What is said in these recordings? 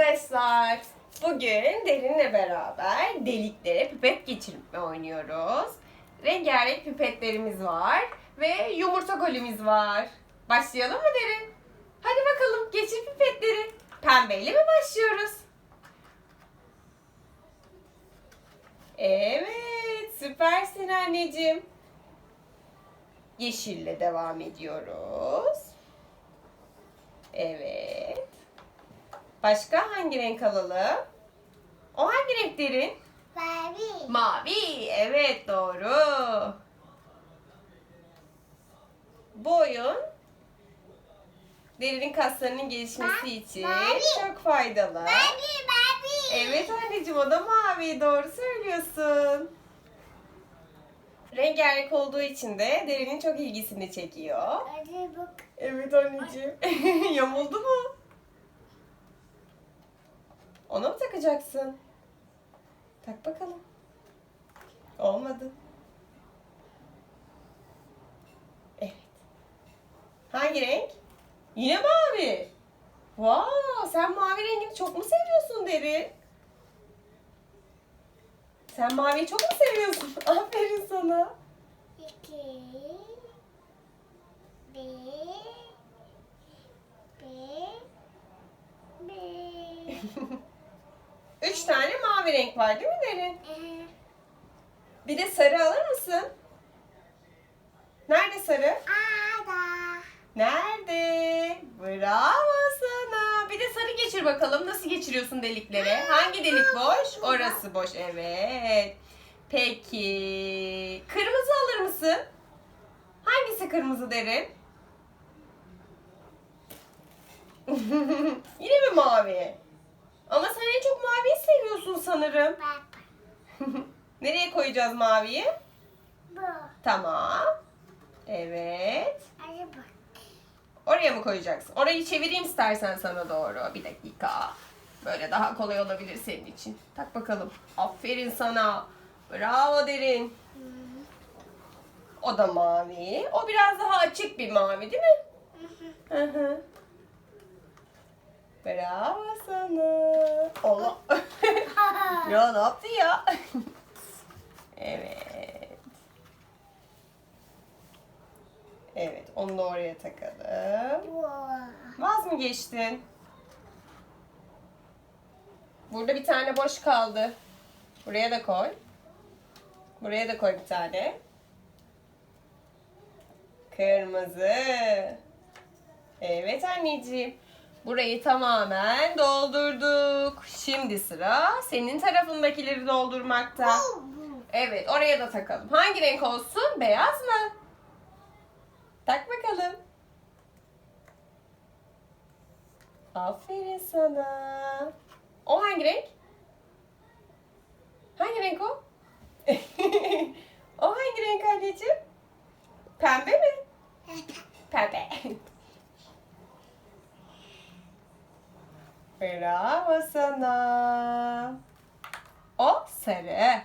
arkadaşlar. Bugün Derin'le beraber deliklere pipet geçirme oynuyoruz. Rengarenk pipetlerimiz var ve yumurta kolimiz var. Başlayalım mı Derin? Hadi bakalım geçir pipetleri. Pembeyle mi başlıyoruz? Evet, süpersin anneciğim. Yeşille devam ediyoruz. Evet. Başka hangi renk alalım? O hangi renklerin? Mavi. Mavi. Evet doğru. Bu oyun derinin kaslarının gelişmesi Ma- için mavi. çok faydalı. Mavi, mavi. Evet anneciğim o da mavi. Doğru söylüyorsun. Rengarenk olduğu için de derinin çok ilgisini çekiyor. Hadi bak. Evet anneciğim. Yamuldu mu? Ona mı takacaksın? Tak bakalım. Olmadı. Evet. Hangi renk? Yine mavi. Wow, sen mavi rengini çok mu seviyorsun Derin? Sen maviyi çok mu seviyorsun? Aferin sana. İki. Bir. Bir. Bir. Üç tane mavi renk var değil mi Derin? Bir de sarı alır mısın? Nerede sarı? Nerede? Bravo sana. Bir de sarı geçir bakalım. Nasıl geçiriyorsun delikleri? Hangi delik boş? Orası boş. Evet. Peki. Kırmızı alır mısın? Hangisi kırmızı derin? Yine mi mavi? Ama sen en çok maviyi seviyorsun sanırım. Nereye koyacağız maviyi? Bu. Tamam. Evet. Hadi bak. Oraya mı koyacaksın? Orayı çevireyim istersen sana doğru. Bir dakika. Böyle daha kolay olabilir senin için. Tak bakalım. Aferin sana. Bravo derin. O da mavi. O biraz daha açık bir mavi değil mi? Hı hı. Bravo sana. Allah. ya ne yaptı ya? evet. Evet, onu da oraya takalım. Vaz mı geçtin? Burada bir tane boş kaldı. Buraya da koy. Buraya da koy bir tane. Kırmızı. Evet anneciğim. Burayı tamamen doldurduk. Şimdi sıra senin tarafındakileri doldurmakta. Evet oraya da takalım. Hangi renk olsun? Beyaz mı? Tak bakalım. Aferin sana. O hangi renk? Hangi renk o? o hangi renk anneciğim? Pembe. Bravo sana. O sarı.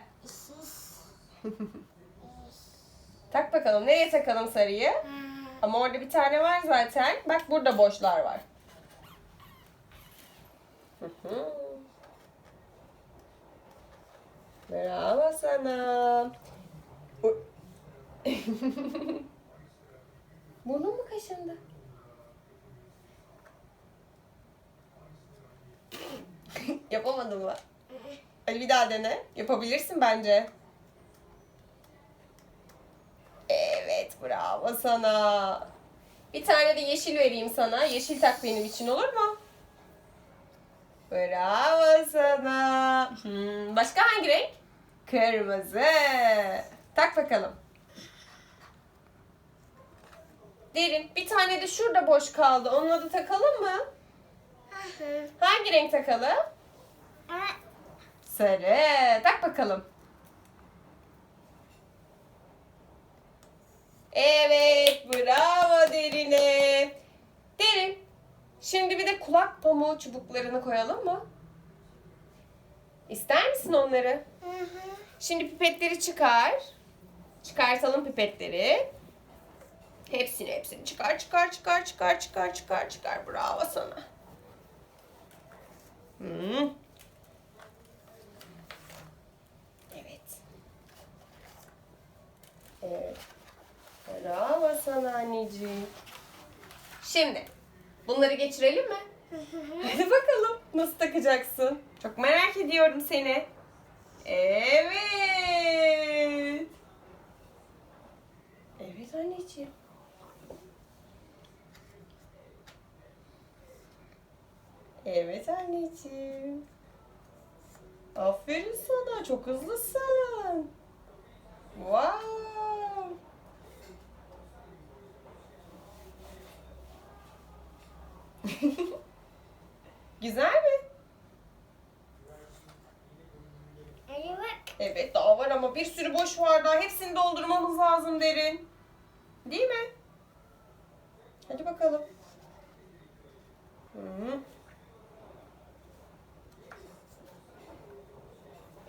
Tak bakalım. Nereye takalım sarıyı? Ama orada bir tane var zaten. Bak burada boşlar var. Bravo sana. Burnun mu kaşındı? Yapamadın mı? Hadi bir daha dene. Yapabilirsin bence. Evet, bravo sana. Bir tane de yeşil vereyim sana. Yeşil tak benim için olur mu? Bravo sana. Hmm, başka hangi renk? Kırmızı. Tak bakalım. Derin, bir tane de şurada boş kaldı. Onunla da takalım mı? Hangi renk takalım? Sarı. Tak bakalım. Evet, bravo Derine. Derin, şimdi bir de kulak pamuğu çubuklarını koyalım mı? İster misin onları? Şimdi pipetleri çıkar. Çıkartalım pipetleri. Hepsini hepsini çıkar çıkar çıkar çıkar çıkar çıkar çıkar. Bravo sana. Hmm. Evet. Evet. Bravo sana anneciğim. Şimdi bunları geçirelim mi? Hadi bakalım nasıl takacaksın? Çok merak ediyorum seni. Evet. Evet anneciğim. Evet anneciğim. Aferin sana. Çok hızlısın. Wow. Güzel mi? Bak. Evet daha var ama bir sürü boş var daha. Hepsini doldurmamız lazım derin. Değil mi? Hadi bakalım. Hı.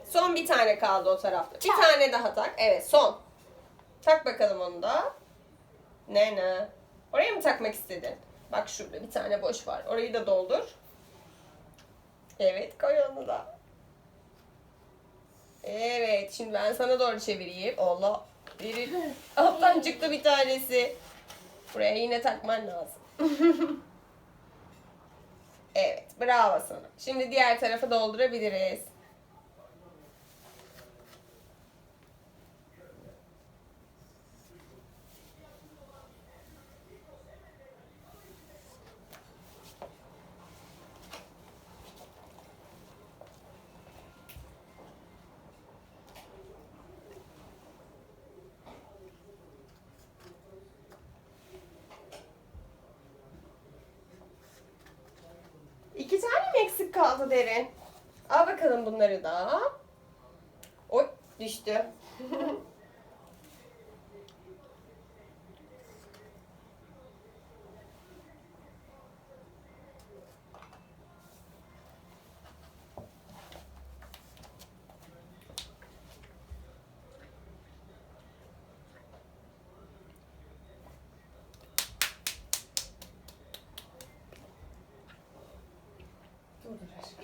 Son bir tane kaldı o tarafta. Bir Tak. tane daha tak. Evet son. Tak bakalım onu da. Ne ne? Oraya mı takmak istedin? Bak şurada bir tane boş var. Orayı da doldur. Evet koy onu da. Evet, şimdi ben sana doğru çevireyim. Allah, biri alttan çıktı bir tanesi. Buraya yine takman lazım. evet, bravo sana. Şimdi diğer tarafa doldurabiliriz. İki tane mi eksik kaldı derin? Al bakalım bunları da. Oy, düştü.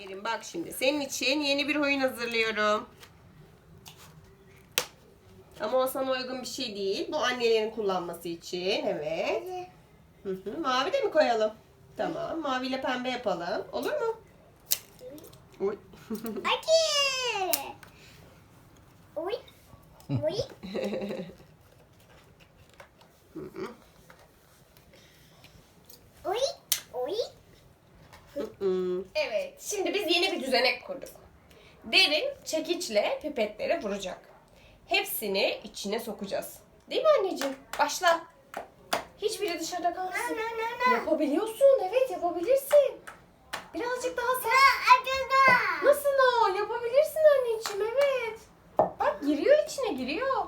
Derin bak şimdi senin için yeni bir oyun hazırlıyorum. Ama o sana uygun bir şey değil. Bu annelerin kullanması için. Evet. Hadi. Hı hı. Mavi de mi koyalım? Tamam. Mavi ile pembe yapalım. Olur mu? Uy. Hadi. Uy. Uy. Uy. Uy. Evet. Şimdi biz yeni bir düzenek kurduk. Derin çekiçle pipetleri vuracak. Hepsini içine sokacağız. Değil mi anneciğim? Başla. Hiçbiri dışarıda Na kalsın. na na na. Yapabiliyorsun. Evet yapabilirsin. Birazcık daha sen. Nasıl o? Yapabilirsin anneciğim evet. Bak giriyor içine giriyor.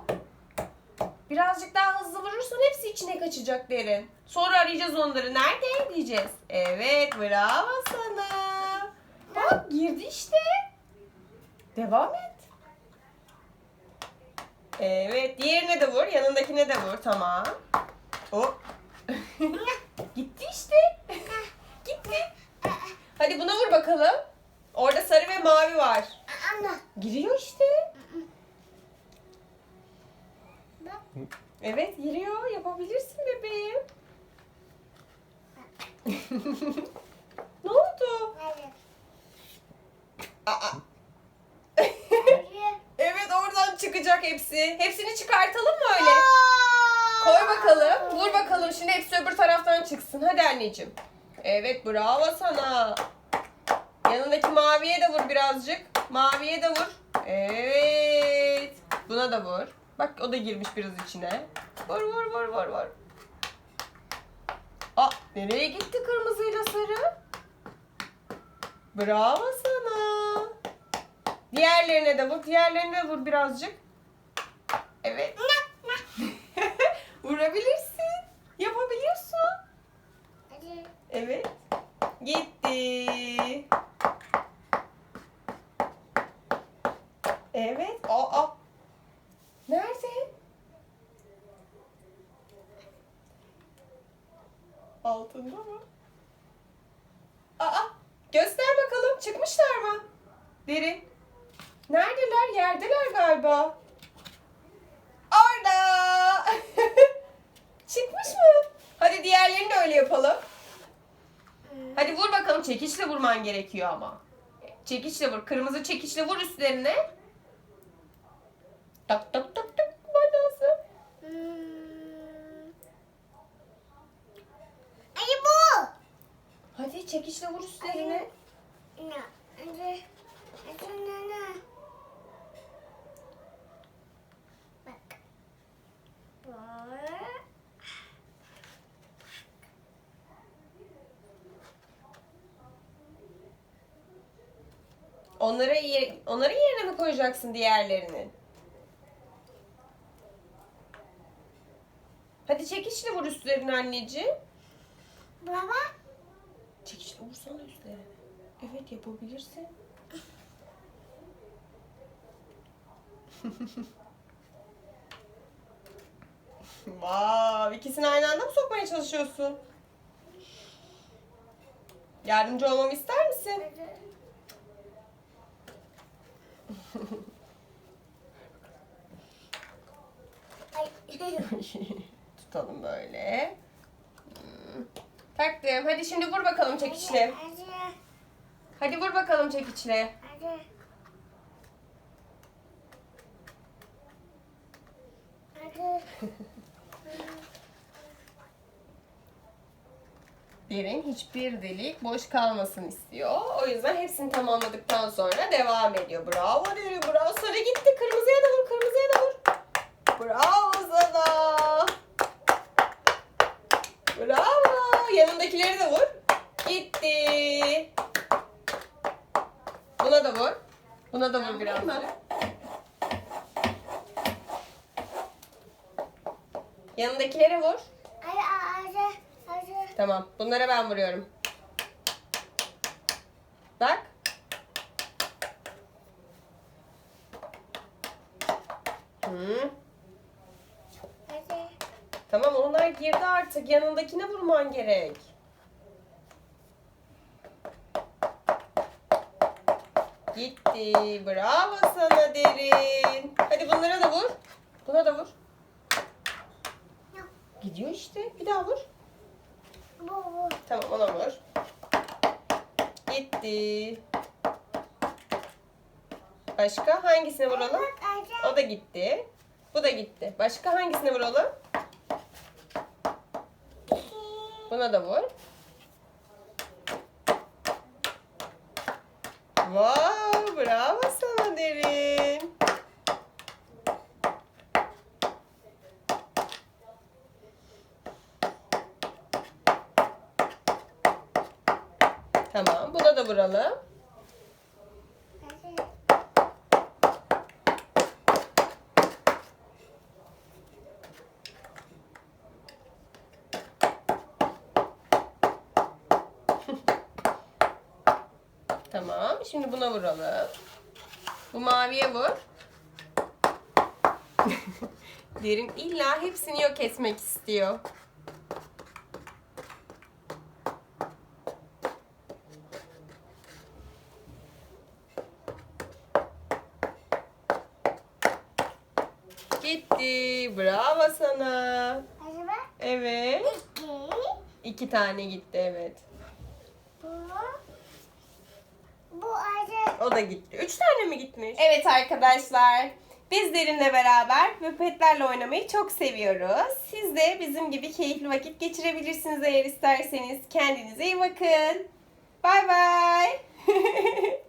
Birazcık daha hızlı vurursan hepsi içine kaçacak derin. Sonra arayacağız onları. Nerede diyeceğiz. Evet bravo sana. Bak girdi işte. Devam et. Evet diğerine de vur. Yanındakine de vur. Tamam. O. Gitti işte. Gitti. Hadi buna vur bakalım. Orada sarı ve mavi var. Anne. Giriyor işte. Evet giriyor. Yapabilirsin bebeğim. ne oldu? Aa. Evet oradan çıkacak hepsi. Hepsini çıkartalım mı öyle? Koy bakalım. Vur bakalım. Şimdi hepsi öbür taraftan çıksın. Hadi anneciğim. Evet bravo sana. Yanındaki maviye de vur birazcık. Maviye de vur. Evet. Buna da vur. Bak o da girmiş biraz içine. Vur vur vur vur vur. Aa nereye gitti kırmızıyla sarı? Bravo sana. Diğerlerine de vur. Diğerlerine de vur birazcık. Evet. Vurabilirsin. Yapabiliyorsun. Evet. Gitti. Evet. Aa. Nerede? Altında mı? Aa. Göster bakalım. Çıkmışlar. Derin. Neredeler? Yerdeler galiba. Orada. Çıkmış mı? Hadi diğerlerini de öyle yapalım. Hadi vur bakalım. Çekiçle vurman gerekiyor ama. Çekiçle vur. Kırmızı çekiçle vur üstlerine. Tak tak tak tak. Manası. Hmm. Hadi bu. Hadi çekiçle vur üstlerine. Bak. Bu. Onları yer, onların yerine mi koyacaksın diğerlerini? Hadi çekiçle vur üstlerine anneciğim. Baba. Çekiçle vursana üstlerine. Evet yapabilirsin. Vav, ikisini aynı anda mı sokmaya çalışıyorsun? Yardımcı olmamı ister misin? Tutalım böyle. Taktım. Hadi şimdi vur bakalım çekiçle. Hadi. Vur bakalım çekiçle. Derin hiçbir delik boş kalmasın istiyor. O yüzden hepsini tamamladıktan sonra devam ediyor. Bravo Derin, bravo. Sarı gitti. Kırmızıya da vur, kırmızıya da vur. Bravo sana. Bravo. Yanındakileri de vur. Gitti. Buna da vur. Buna da vur biraz. Yanındakileri vur. Tamam. Bunlara ben vuruyorum. Bak. Hı. Hadi. Tamam onlar girdi artık. Yanındakine vurman gerek. Gitti. Bravo sana derin. Hadi bunlara da vur. Buna da vur. Gidiyor işte. Bir daha vur. Tamam ona vur. Gitti. Başka hangisine vuralım? O da gitti. Bu da gitti. Başka hangisine vuralım? Buna da vur. Wow, bravo sana derin. Tamam, buna da vuralım. Hadi. Tamam, şimdi buna vuralım. Bu maviye vur. Derin illa hepsini yok etmek istiyor. Gitti. Bravo sana. Bak. Evet. İki. İki tane gitti evet. Bu. Bu hadi. O da gitti. Üç tane mi gitmiş? Evet arkadaşlar. Biz Derin'le beraber ve petlerle oynamayı çok seviyoruz. Siz de bizim gibi keyifli vakit geçirebilirsiniz eğer isterseniz. Kendinize iyi bakın. Bay bay.